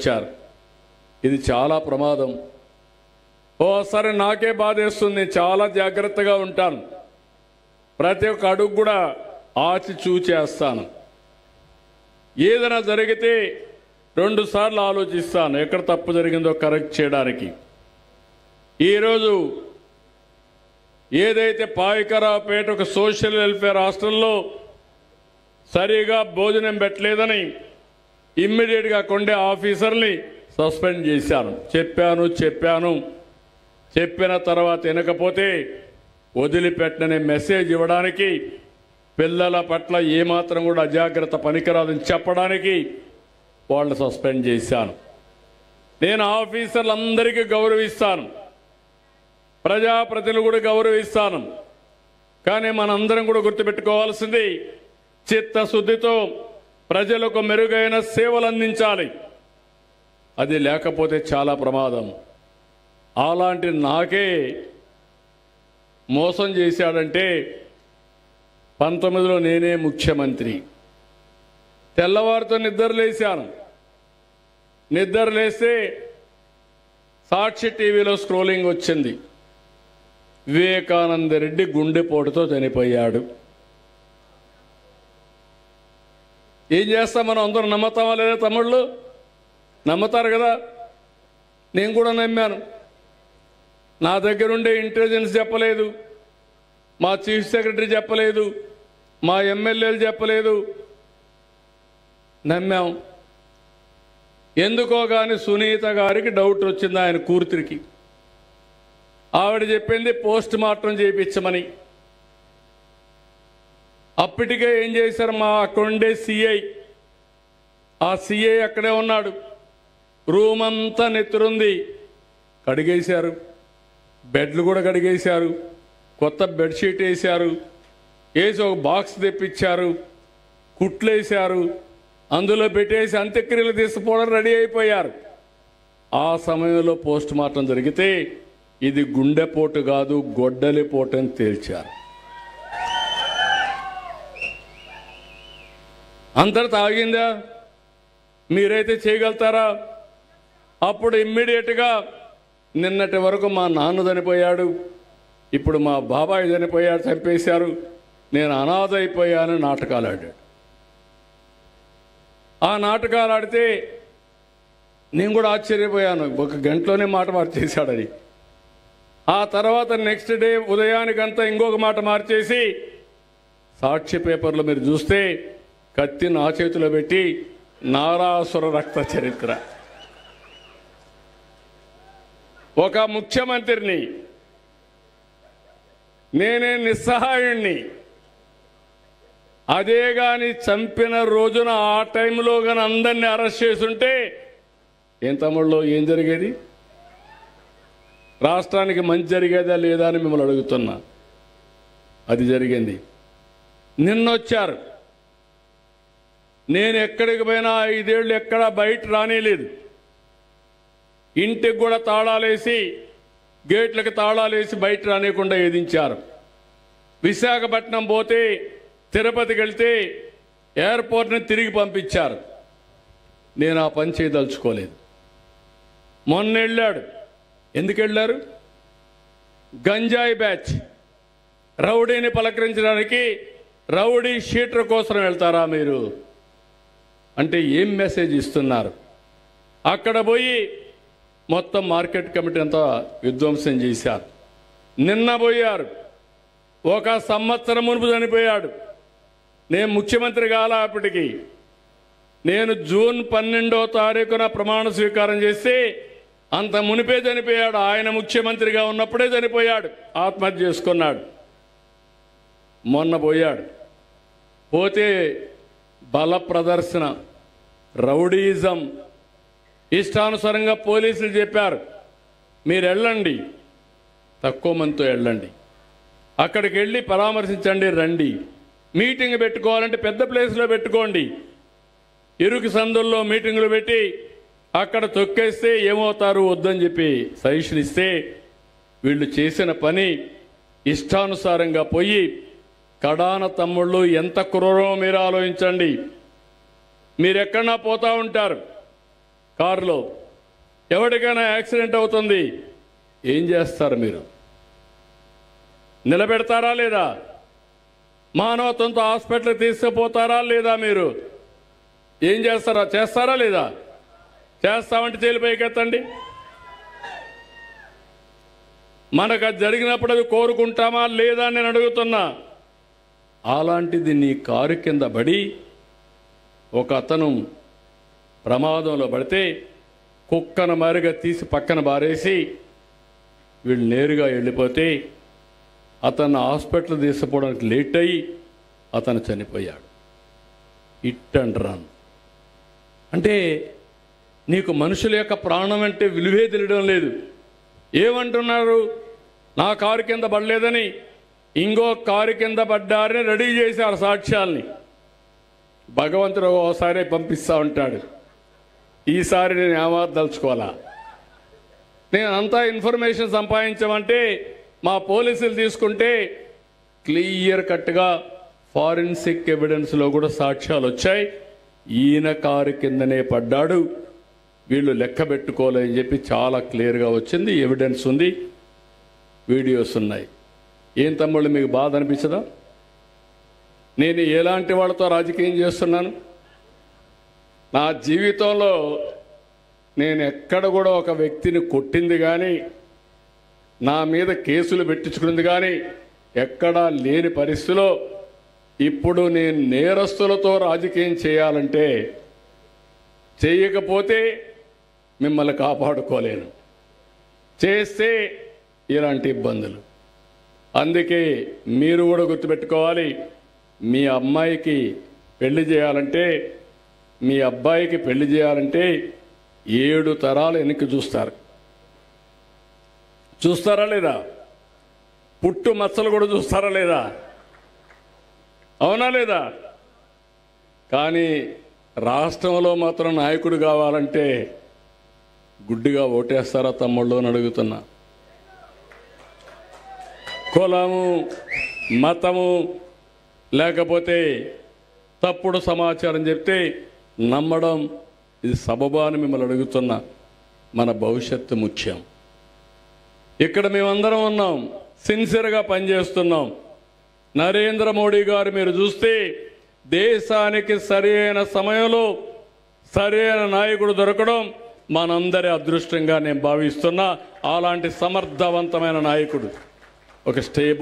వచ్చారు ఇది చాలా ప్రమాదం. ఓ సరే నాకే బాధేస్తుంది. చాలా జాగ్రత్తగా ఉంటాను. ప్రతి ఒక్క అడుగు కూడా ఆచి చూచేస్తాను. ఏదైనా జరిగితే రెండు సార్లు ఆలోచిస్తాను. ఎక్కడ తప్పు జరిగిందో కరెక్ట్ చేయడానికి. ఈరోజు ఏదైతే పాయకరావుపేట ఒక సోషల్ వెల్ఫేర్ హాస్టల్లో సరిగా భోజనం పెట్టలేదని ఇమ్మీడియట్గా కొండే ఆఫీసర్ని సస్పెండ్ చేశాను. చెప్పాను చెప్పాను. చెప్పిన తర్వాత వినకపోతే వదిలిపెట్టనే మెసేజ్ ఇవ్వడానికి పిల్లల పట్ల ఏమాత్రం కూడా అజాగ్రత్త పనికిరాదని చెప్పడానికి వాళ్ళు సస్పెండ్ చేశాను. నేను ఆఫీసర్లందరికీ గౌరవిస్తాను. ప్రజాప్రతినిధులు కూడా గౌరవిస్తాను. కానీ మనందరం కూడా గుర్తుపెట్టుకోవాల్సింది చిత్తశుద్ధితో ప్రజలకు మెరుగైన సేవలు అందించాలి. అది లేకపోతే చాలా ప్రమాదం. అలాంటి నాకే మోసం చేశాడంటే పంతొమ్మిదిలో నేనే ముఖ్యమంత్రి. తెల్లవారితో నిద్ర లేశాను. నిద్ర లేస్తే సాక్షి టీవీలో స్క్రోలింగ్ వచ్చింది. వివేకానంద రెడ్డి గుండెపోటుతో చనిపోయాడు. ఏం చేస్తాం మనం? అందరూ నమ్మతామా లేదా తమ్ముళ్ళు? నమ్ముతారు కదా? నేను కూడా నమ్మాను. నా దగ్గరుండే ఇంటెలిజెన్స్ చెప్పలేదు. మా చీఫ్ సెక్రటరీ చెప్పలేదు. మా ఎమ్మెల్యేలు చెప్పలేదు. నమ్మాం. ఎందుకో కానీ సునీత గారికి డౌట్ వచ్చింది ఆయన కూతురికి. ఆవిడ చెప్పింది పోస్ట్ మార్టం చేయించమని. అప్పటికే ఏం చేశారు మా అక్కడుండే సిఐ? ఆ సిఐ అక్కడే ఉన్నాడు. రూమ్ అంతా నెత్తురుంది. కడిగేశారు. బెడ్లు కూడా కడిగేశారు. కొత్త బెడ్షీట్ వేశారు. వేసి ఒక బాక్స్ తెప్పించారు. కుట్లు వేశారు అందులో పెట్టేసి అంత్యక్రియలు తీసుకుపోవడం రెడీ అయిపోయారు. ఆ సమయంలో పోస్ట్ మార్టం జరిగితే ఇది గుండెపోటు కాదు గొడ్డలిపోటు అని తేల్చారు. అంతటి తాగిందా? మీరైతే చేయగలుగుతారా? అప్పుడు ఇమ్మీడియట్గా నిన్నటి వరకు మా నాన్న చనిపోయాడు. ఇప్పుడు మా బాబాయ్ చనిపోయాడు చంపేశారు. నేను అనాథ అయిపోయాను నాటకాలు ఆడాడు. ఆ నాటకాలు ఆడితే నేను కూడా ఆశ్చర్యపోయాను. ఒక గంటలోనే మాట మార్చేశాడని. ఆ తర్వాత నెక్స్ట్ డే ఉదయానికంతా ఇంకొక మాట మార్చేసి సాక్షి పేపర్లో మీరు చూస్తే కత్తి నా చేతిలో పెట్టి నారాసుర రక్త చరిత్ర. ఒక ముఖ్యమంత్రిని నేనే నిస్సహాయుణ్ణి. అదే గాని చంపిన రోజున ఆ టైంలో కానీ అందరినీ అరెస్ట్ చేసుంటే ఏం తమ్ముళ్ళు ఏం జరిగేది? రాష్ట్రానికి మంచి జరిగేదా లేదా అని మిమ్మల్ని అడుగుతున్నా. అది జరిగింది. నిన్నొచ్చారు. నేను ఎక్కడికి పోయినా ఐదేళ్ళు ఎక్కడా బయట రానేలేదు. ఇంటికి కూడా తాళాలేసి గేట్లకు తాళాలేసి బయట రానియకుండా ఏదించారు. విశాఖపట్నం పోతే తిరుపతికి వెళ్తే ఎయిర్పోర్ట్ని తిరిగి పంపించారు. నేను ఆ పని చేయదలుచుకోలేదు. మొన్న వెళ్ళాడు. ఎందుకు వెళ్ళారు? గంజాయి బ్యాచ్. రౌడీని పలకరించడానికి రౌడీ షీటర్ కోసం వెళ్తారా మీరు? అంటే ఏం మెసేజ్ ఇస్తున్నారు? అక్కడ పోయి మొత్తం మార్కెట్ కమిటీ అంతా విధ్వంసం చేశారు. నిన్న పోయారు. ఒక సంవత్సరం మునుపు చనిపోయాడు. నేను ముఖ్యమంత్రి కాల అప్పటికి. నేను జూన్ పన్నెండో తారీఖున ప్రమాణ స్వీకారం చేస్తే అంత మునిపే చనిపోయాడు. ఆయన ముఖ్యమంత్రిగా ఉన్నప్పుడే చనిపోయాడు. ఆత్మహత్య చేసుకున్నాడు. మొన్న పోయాడు. పోతే బల ప్రదర్శన రౌడీయిజం ఇష్టానుసారంగా పోలీసులు చెప్పారు మీరు వెళ్ళండి తక్కువ మందితో వెళ్ళండి అక్కడికి వెళ్ళి పరామర్శించండి రండి. మీటింగ్ పెట్టుకోవాలంటే పెద్ద ప్లేస్లో పెట్టుకోండి. ఇరుకు సందుల్లో మీటింగులు పెట్టి అక్కడ తొక్కేస్తే ఏమవుతారు వద్దని చెప్పి సజెషన్ ఇస్తే వీళ్ళు చేసిన పని ఇష్టానుసారంగా పోయి కడాన తమ్ముళ్ళు ఎంత క్రూరమో మీరు ఆలోచించండి. మీరు ఎక్కడన్నా పోతూ ఉంటారు. కారులో. ఎవరికైనా యాక్సిడెంట్ అవుతుంది. ఏం చేస్తారు మీరు? నిలబెడతారా లేదా? మానవత్వంతో హాస్పిటల్ తీసుకుపోతారా లేదా మీరు? ఏం చేస్తారా? చేస్తారా లేదా? చేస్తామంటే జైలు పైకెత్తండి. మనకు అది జరిగినప్పుడు అది కోరుకుంటామా లేదా నేను అడుగుతున్నా. అలాంటిది నీ కారు కింద పడి ఒక అతను ప్రమాదంలో పడితే కుక్కన మారిగా తీసి పక్కన బారేసి వీళ్ళు నేరుగా వెళ్ళిపోతే అతను హాస్పిటల్ తీసుకుపోవడానికి లేట్ అయ్యి అతను చనిపోయాడు. Hit and run. అంటే నీకు మనుషుల యొక్క ప్రాణం అంటే విలువే తెలియడం లేదు. ఏమంటున్నారు? నా కారు కింద పడలేదని ఇంకో కారు కింద పడ్డారని రెడీ చేశారు సాక్ష్యాల్ని. భగవంతుడు ఓసారి పంపిస్తా ఉంటాడు. ఈసారి నేను ఏమార్దలుచుకోవాలా నేను అంతా ఇన్ఫర్మేషన్ సంపాదించమంటే మా పోలీసులు తీసుకుంటే క్లియర్ కట్గా ఫారెన్సిక్ ఎవిడెన్స్లో కూడా సాక్ష్యాలు వచ్చాయి. ఈయన కారు కిందనే పడ్డాడు. వీళ్ళు లెక్క పెట్టుకోలేని చెప్పి చాలా క్లియర్గా వచ్చింది ఎవిడెన్స్ ఉంది వీడియోస్ ఉన్నాయి. ఏం తమ్ముళ్ళు మీకు బాధ అనిపించదా? నేను ఎలాంటి వాళ్ళతో రాజకీయం చేస్తున్నాను? నా జీవితంలో నేను ఎక్కడ కూడా ఒక వ్యక్తిని కొట్టింది కానీ నా మీద కేసులు పెట్టించుకుంది కానీ ఎక్కడా లేని పరిస్థితిలో ఇప్పుడు నేను నేరస్తులతో రాజకీయం చేయాలంటే చేయకపోతే మిమ్మల్ని కాపాడుకోలేను. చేస్తే ఇలాంటి ఇబ్బందులు. అందుకే మీరు కూడా గుర్తుపెట్టుకోవాలి మీ అమ్మాయికి పెళ్ళి చేయాలంటే మీ అబ్బాయికి పెళ్ళి చేయాలంటే ఏడు తరాలు వెనక్కి చూస్తారు. చూస్తారా లేదా? పుట్టు మచ్చలు కూడా చూస్తారా లేదా? అవునా లేదా? కానీ రాష్ట్రంలో మాత్రం నాయకుడు కావాలంటే గుడ్డిగా ఓటేస్తారా తమ్ముళ్ళు అని అడుగుతున్నా. కులము మతము లేకపోతే తప్పుడు సమాచారం చెప్తే నమ్మడం ఇది సబబా అని మిమ్మల్ని అడుగుతున్నా మన భవిష్యత్తు ముఖ్యం. ఇక్కడ మేమందరం ఉన్నాం సిన్సియర్గా పనిచేస్తున్నాం. నరేంద్ర మోడీ గారు మీరు చూస్తే దేశానికి సరైన సమయంలో సరైన నాయకుడు దొరకడం మనందరి అదృష్టంగా నేను భావిస్తున్నా. అలాంటి సమర్థవంతమైన నాయకుడు. ఒక స్టేబుల్